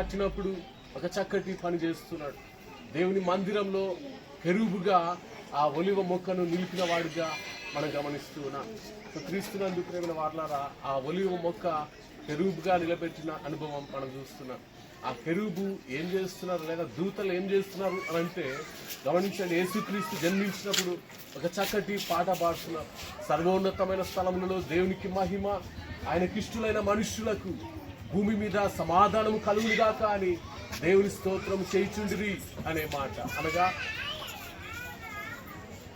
కట్టినప్పుడు ఒక చక్కటి పని చేస్తున్నాడు. దేవుని మందిరంలో కెరూబుగా ఆ ఒలివ మొక్కను నిలిపిన వాడుగా మనం గమనిస్తూ ఉన్నాం. సో క్రీస్తునందు ప్రేమల వార్లారా ఆ ఒలివ మొక్క కెరూబుగా నిలబెట్టిన అనుభవం మనం చూస్తున్నాం. ఆ కెరూబు ఏం చేస్తున్నారు లేదా దూతలు ఏం చేస్తున్నారు అని అంటే గమనించండి యేసుక్రీస్తు జన్మించినప్పుడు ఒక చక్కటి పాట పాడుతున్నారు. సర్వోన్నతమైన స్థలములలో దేవునికి మహిమ ఆయనకిష్టులైన మనుష్యులకు భూమి మీద సమాధానము కలుగునుగాక అని దేవుని స్తోత్రం చేయిచుండిరి అనే మాట. అనగా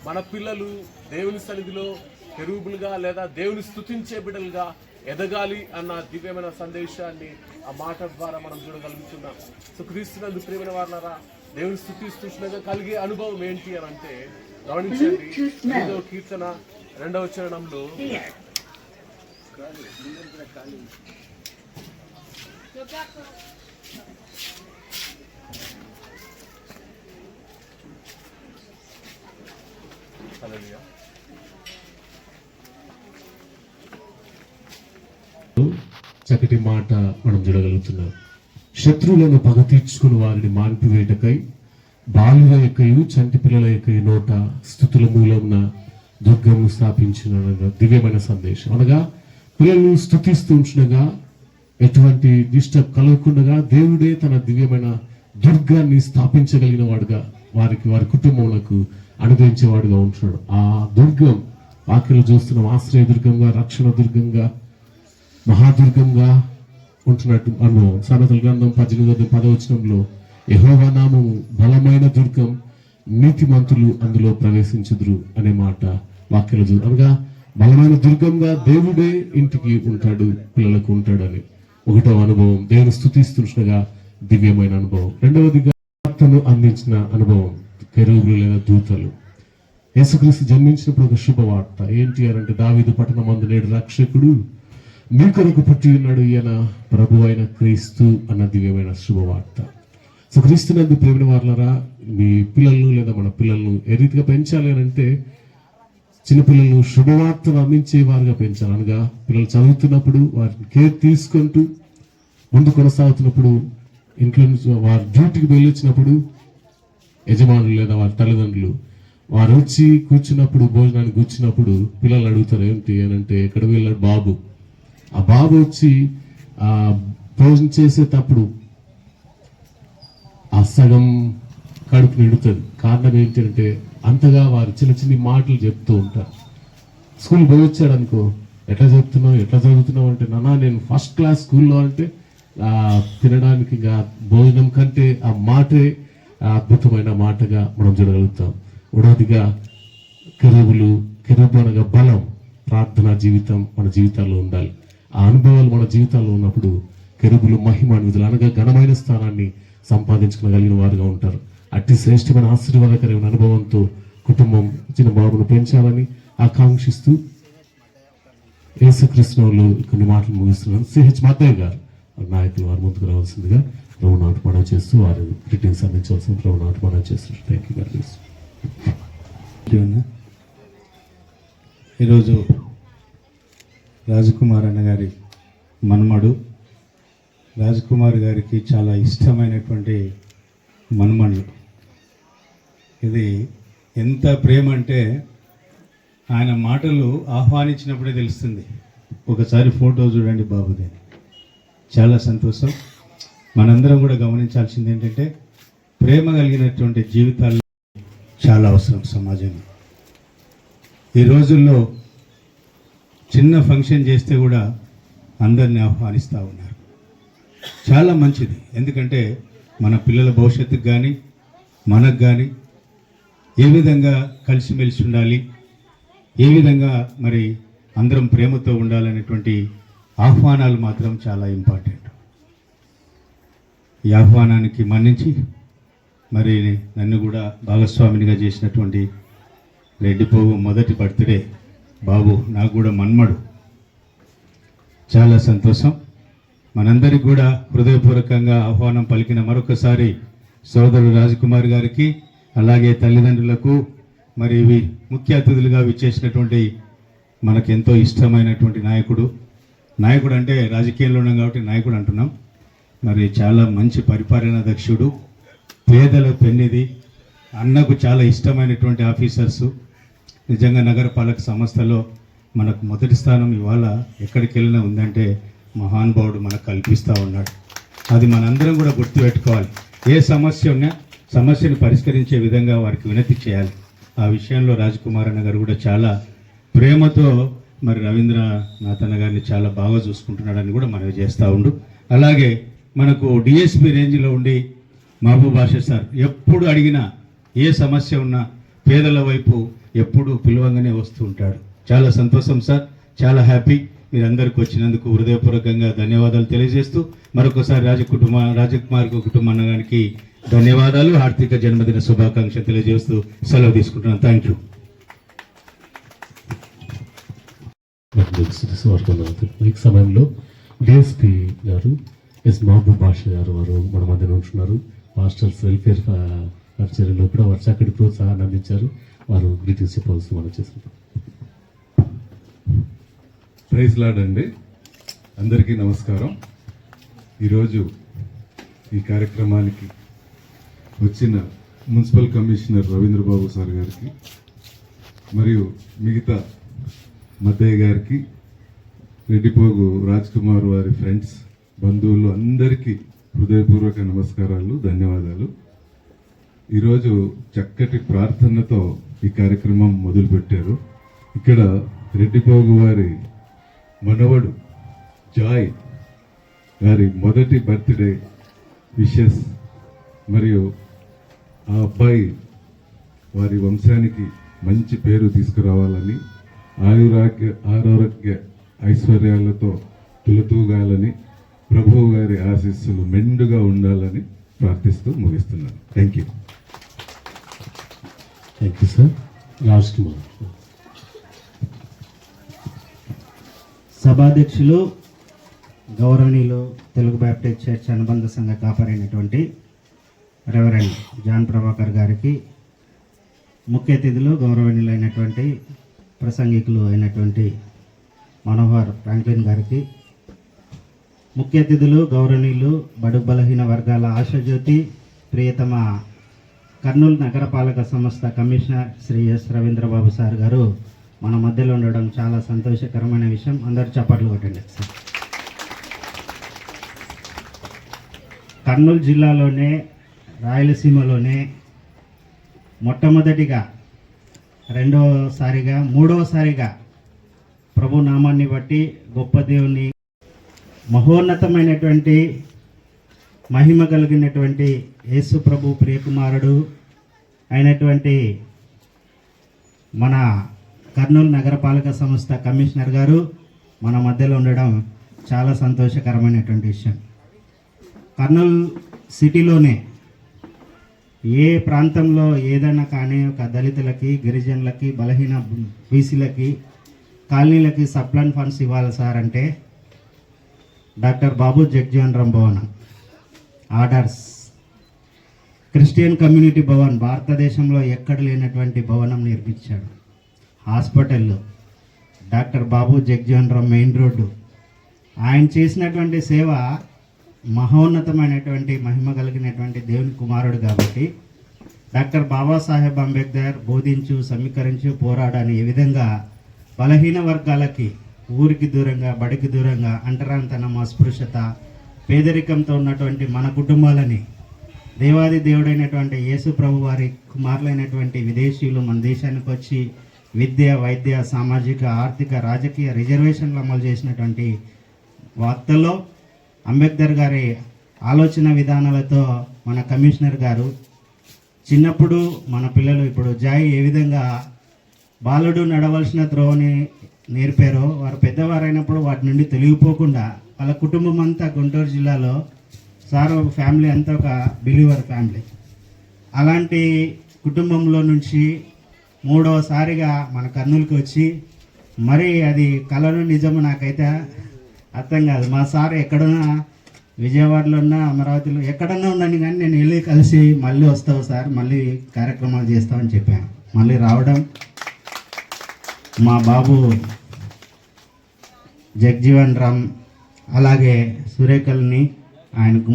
మన పిల్లలు దేవుని సన్నిధిలో కెరూబులుగా లేదా దేవుని స్తుతించే బిడ్డలుగా ఎదగాలి అన్న దివ్యమైన సందేశాన్ని ఆ మాట ద్వారా మనం చూడగలుగుతున్నాం. సో క్రీస్తునందు వారులారా దేవుని స్థుతిస్తుండగా కలిగే అనుభవం ఏంటి అని అంటే గమనించండి. ఐదో కీర్తన రెండవ చరణంలో చక్కటి మాట మనం చూడగలుగుతున్నాం. శత్రువులను పగ తీర్చుకుని వారిని మాన్పివేటకై బాలుల యొక్కయు చంటి పిల్లల యొక్క నోట స్థుతుల మూలమున దుర్గము స్థాపించిన దివ్యమైన సందేశం అనగా పిల్లలు స్థుతిస్తూ ఉంచునగా ఎటువంటి డిస్టర్బ్ కలగకుండా దేవుడే తన దివ్యమైన దుర్గాన్ని స్థాపించగలిగిన వాడుగా వారికి వారి కుటుంబములకు అనుగ్రహించేవాడుగా ఉంటున్నాడు. ఆ దుర్గం వాక్యలు చూస్తున్నాం ఆశ్రయ దుర్గంగా రక్షణ దుర్గంగా మహాదుర్గంగా ఉంటున్నట్టు అనుభవం సామెతల గ్రంథం పద్దెనిమిది పదవచనంలో యెహోవా నామము బలమైన దుర్గం నీతిమంతులు అందులో ప్రవేశించుదురు అనే మాట వాక్యలు చూ అనగా బలమైన దుర్గంగా దేవుడే ఇంటికి ఉంటాడు పిల్లలకు ఉంటాడని. ఒకటో అనుభవం. దేవుని స్థుతిస్తుండగా దివ్యమైన అనుభవం. రెండవదిగా తను అందించిన అనుభవం. కెరూబులు లేదా దూతలు. యేసుక్రీస్తు జన్మించినప్పుడు ఒక శుభవార్త. ఏంటి అంటే దావీదు పట్టణం అందు నేడు రక్షకుడు మీ కొరకు పుట్టి ఉన్నాడు ఈయన ప్రభు అయిన క్రీస్తు అన్న దివ్యమైన శుభవార్త. సో క్రీస్తునందు ప్రేమిన వారులరా మీ పిల్లలను లేదా మన పిల్లలను ఏ రీతిగా పెంచాలి అని అంటే చిన్నపిల్లలను శుభవార్తను అందించే వారుగా పెంచాలి. అనగా పిల్లలు చదువుతున్నప్పుడు వారిని కేర్ తీసుకుంటూ ముందు కొనసాగుతున్నప్పుడు ఇంట్లో నుంచి వారి డ్యూటీకి వెళ్ళొచ్చినప్పుడు యజమానులు లేదా వారి తల్లిదండ్రులు వారు వచ్చి కూర్చున్నప్పుడు భోజనానికి కూర్చున్నప్పుడు పిల్లలు అడుగుతారు ఏంటి అని అంటే ఎక్కడ వెళ్ళాడు బాబు? ఆ బాబు వచ్చి ఆ భోజనం చేసేటప్పుడు ఆ సగం కడుపు నిండుతుంది. కారణం ఏంటంటే అంతగా వారు చిన్న చిన్న మాటలు చెప్తూ ఉంటారు. స్కూల్ పోయి వచ్చాడు అనుకో ఎట్లా చెప్తున్నావు ఎట్లా చదువుతున్నావు అంటే నాన్న నేను ఫస్ట్ క్లాస్ స్కూల్లో అంటే తినడానికి ఇంకా భోజనం కంటే ఆ మాటే అద్భుతమైన మాటగా మనం చూడగలుగుతాం. ఉడవదిగా కెరువులు కెరువు అనగా బలం ప్రార్థనా జీవితం మన జీవితాల్లో ఉండాలి. ఆ అనుభవాలు మన జీవితాల్లో ఉన్నప్పుడు కెరుబులు మహిమ విధులు అనగా ఘనమైన స్థానాన్ని సంపాదించుకోగలిగిన వారుగా ఉంటారు. అట్టి శ్రేష్టమైన ఆశీర్వాదకరమైన అనుభవంతో కుటుంబం చిన్న బాబును పెంచాలని ఆకాంక్షిస్తూ యేసుకృష్ణంలో కొన్ని మాటలు ముగిస్తున్నాను. సిహెచ్ మాధవ్ గారు నాయకులు వారు ముందుకు రావాల్సిందిగా ప్రభు నాటు చేస్తూ వారు గ్రీటింగ్స్ అందించవలసిన ప్రభు నాటు చేస్తున్నారు. థ్యాంక్ యూ గారు ఈరోజు రాజకుమార్ అన్న గారి మన్మడు. రాజకుమార్ గారికి చాలా ఇష్టమైనటువంటి మనుమళ్ళు. ఇది ఎంత ప్రేమ అంటే ఆయన మాటలు ఆహ్వానించినప్పుడే తెలుస్తుంది. ఒకసారి ఫోటో చూడండి బాబుది. చాలా సంతోషం. మనందరం కూడా గమనించాల్సింది ఏంటంటే ప్రేమ కలిగినటువంటి జీవితాలు చాలా అవసరం సమాజంలో. ఈ రోజుల్లో చిన్న ఫంక్షన్ చేస్తే కూడా అందరిని ఆహ్వానిస్తూ ఉన్నారు. చాలా మంచిది. ఎందుకంటే మన పిల్లల భవిష్యత్తుకు కానీ మనకు కానీ ఏ విధంగా కలిసిమెలిసి ఉండాలి? ఏ విధంగా మరి అందరం ప్రేమతో ఉండాలనేటువంటి ఆహ్వానాలు మాత్రం చాలా ఇంపార్టెంట్. ఈ ఆహ్వానానికి మన్నించి మరి నన్ను కూడా భాగస్వామినిగా చేసినటువంటి రెడ్డిపోవు మొదటి బర్త్డే. బాబు నాకు కూడా మన్మడు. చాలా సంతోషం. మనందరికి కూడా హృదయపూర్వకంగా ఆహ్వానం పలికిన మరొకసారి సోదరుడు రాజకుమార్ గారికి అలాగే తల్లిదండ్రులకు మరి ఇవి ముఖ్య అతిథులుగా విచ్చేసినటువంటి మనకెంతో ఇష్టమైనటువంటి నాయకుడు. నాయకుడు అంటే రాజకీయంలో ఉన్నాం కాబట్టి నాయకుడు అంటున్నాం. మరి చాలా మంచి పరిపాలనా దక్షుడు పేదల పెన్నిది అన్నకు చాలా ఇష్టమైనటువంటి ఆఫీసర్సు. నిజంగా నగరపాలక సంస్థలో మనకు మొదటి స్థానం ఇవాళ ఎక్కడికి వెళ్ళినా ఉందంటే మహానుభావుడు మనకు కల్పిస్తూ ఉన్నాడు. అది మనందరం కూడా గుర్తుపెట్టుకోవాలి. ఏ సమస్య ఉన్నా సమస్యను పరిష్కరించే విధంగా వారికి వినతి చేయాలి. ఆ విషయంలో రాజకుమార్ అన్న గారు కూడా చాలా ప్రేమతో మరి రవీంద్రనాథ్ అన్న గారిని చాలా బాగా చూసుకుంటున్నాడని కూడా మనవి చేస్తూ ఉండు. అలాగే మనకు డిఎస్పి రేంజ్లో ఉండి మహబూబ్ బాషా సార్ ఎప్పుడు అడిగినా ఏ సమస్య ఉన్నా పేదల వైపు ఎప్పుడు పిలువంగానే వస్తూ ఉంటాడు. చాలా సంతోషం సార్. చాలా హ్యాపీ. మీరందరికి వచ్చినందుకు హృదయపూర్వకంగా ధన్యవాదాలు తెలియజేస్తూ మరొకసారి రాజకుటుంబ రాజకుమార్ కుటుంబ గారికి ధన్యవాదాలు. ఆర్థిక జన్మదిన శుభాకాంక్షలు తెలియజేస్తూ సెలవు తీసుకుంటున్నాను. థ్యాంక్ యూ ఈ సమయంలో డిఎస్పి గారు ఎస్ మహబూబ్ బాషా గారు వారు మన మధ్యన ఉంటున్నారు. మాస్టర్స్ వెల్ఫేర్ చర్యలో కూడా వారు చక్కటి ప్రోత్సాహాన్ని అందించారు. వారు గ్రీటింగ్స్ చెప్పవలసి మనం చేస్తున్నారు ప్రైజ్ లాడ్ అండి. అందరికీ నమస్కారం. ఈరోజు ఈ కార్యక్రమానికి వచ్చిన మున్సిపల్ కమిషనర్ రవీంద్రబాబు సార్ గారికి మరియు మిగతా మద్దయ్య గారికి రెడ్డిపోగు రాజ్ కుమార్ వారి ఫ్రెండ్స్ బంధువులు అందరికీ హృదయపూర్వక నమస్కారాలు ధన్యవాదాలు. ఈరోజు చక్కటి ప్రార్థనతో ఈ కార్యక్రమం మొదలుపెట్టారు. ఇక్కడ రెడ్డిపోగు వారి మనవడు జాయ్ గారి మొదటి బర్త్డే విషెస్ మరియు ఆ అబ్బాయి వారి వంశానికి మంచి పేరు తీసుకురావాలని ఆయురాగ్య ఆరోగ్య ఐశ్వర్యాలతో తులతూగాలని ప్రభువు గారి ఆశీస్సులు మెండుగా ఉండాలని ప్రార్థిస్తూ ముగిస్తున్నాను. Thank you thank you sir last సభాధ్యక్షులు గౌరవనీయులు తెలుగు బ్యాప్టిస్ట్ చర్చ్ అనుబంధ సంఘ కాపరైనటువంటి రెవరెండ్ జాన్ ప్రభాకర్ గారికి ముఖ్య అతిథులు గౌరవనీయులైనటువంటి ప్రసంగికులు అయినటువంటి మనోహర్ ఫ్రాంక్లిన్ గారికి ముఖ్య అతిథులు గౌరవనీయులు బడుగు బలహీన వర్గాల ఆశాజ్యోతి ప్రియతమ కర్నూలు నగరపాలక సంస్థ commissioner Shri S Ravindra Babu sir గారు మన మధ్యలో ఉండడం చాలా సంతోషకరమైన విషయం. అందరు చప్పట్లు కొట్టండి. సార్. కర్నూలు జిల్లాలోనే రాయలసీమలోనే మొట్టమొదటిగా రెండవసారిగా మూడవసారిగా ప్రభు నామాన్ని బట్టి గొప్ప దేవుని మహోన్నతమైనటువంటి మహిమ కలిగినటువంటి యేసు ప్రభు ప్రియకుమారుడు అయినటువంటి మన కర్నూలు నగరపాలక సంస్థ కమిషనర్ గారు మన మధ్యలో ఉండడం చాలా సంతోషకరమైనటువంటి విషయం. కర్నూలు సిటీలోనే ఏ ప్రాంతంలో ఏదైనా కానీ ఒక దళితులకి గిరిజనులకి బలహీన బీసీలకి కాలనీలకి సప్లాన్ ఫండ్స్ ఇవ్వాలి సార్ అంటే doctor Babu Jagjivan Ram Bhavan orders. Christian community Bhavan భారతదేశంలో ఎక్కడ లేనటువంటి భవనం నిర్మించాడు. హాస్పిటల్లో doctor Babu Jagjivan Ram main road. ఆయన చేసినటువంటి సేవ మహోన్నతమైనటువంటి మహిమ కలిగినటువంటి దేవుని కుమారుడు కాబట్టి డాక్టర్ బాబాసాహెబ్ అంబేద్కర్ బోధించు సమీకరించు పోరాడని ఈ విధంగా బలహీన వర్గాలకి ఊరికి దూరంగా బడికి దూరంగా అంటరాంతనం అస్పృశ్యత పేదరికంతో ఉన్నటువంటి మన కుటుంబాలని దేవాది దేవుడైనటువంటి యేసు ప్రభు వారి కుమారులైనటువంటి విదేశీయులు మన దేశానికి వచ్చి విద్య వైద్య సామాజిక ఆర్థిక రాజకీయ రిజర్వేషన్లు అమలు చేసినటువంటి వార్తల్లో అంబేద్కర్ గారి ఆలోచన విధానాలతో మన కమిషనర్ గారు చిన్నప్పుడు మన పిల్లలు ఇప్పుడు జాయి ఏ విధంగా బాలుడు నడవలసిన త్రోవని నేర్పారో వారు పెద్దవారైనప్పుడు వాటి నుండి తొలగిపోకుండా వాళ్ళ కుటుంబం అంతా గుంటూరు జిల్లాలో సార్ ఒక ఫ్యామిలీ అంతా ఒక బిలీవర్ ఫ్యామిలీ. అలాంటి కుటుంబంలో నుంచి మూడవసారిగా మన కర్నూలుకి వచ్చి మరి అది కళను నిజము నాకైతే అర్థం కాదు. మా సార్ ఎక్కడున్నా విజయవాడలో ఉన్నా అమరావతిలో ఎక్కడన్నా ఉన్నాను కానీ నేను వెళ్ళి కలిసి మళ్ళీ వస్తావు సార్ మళ్ళీ కార్యక్రమాలు చేస్తామని చెప్పాను. మళ్ళీ రావడం మా బాబు జగ్జీవన్ రామ్ అలాగే సురేఖల్ని ఆయనకు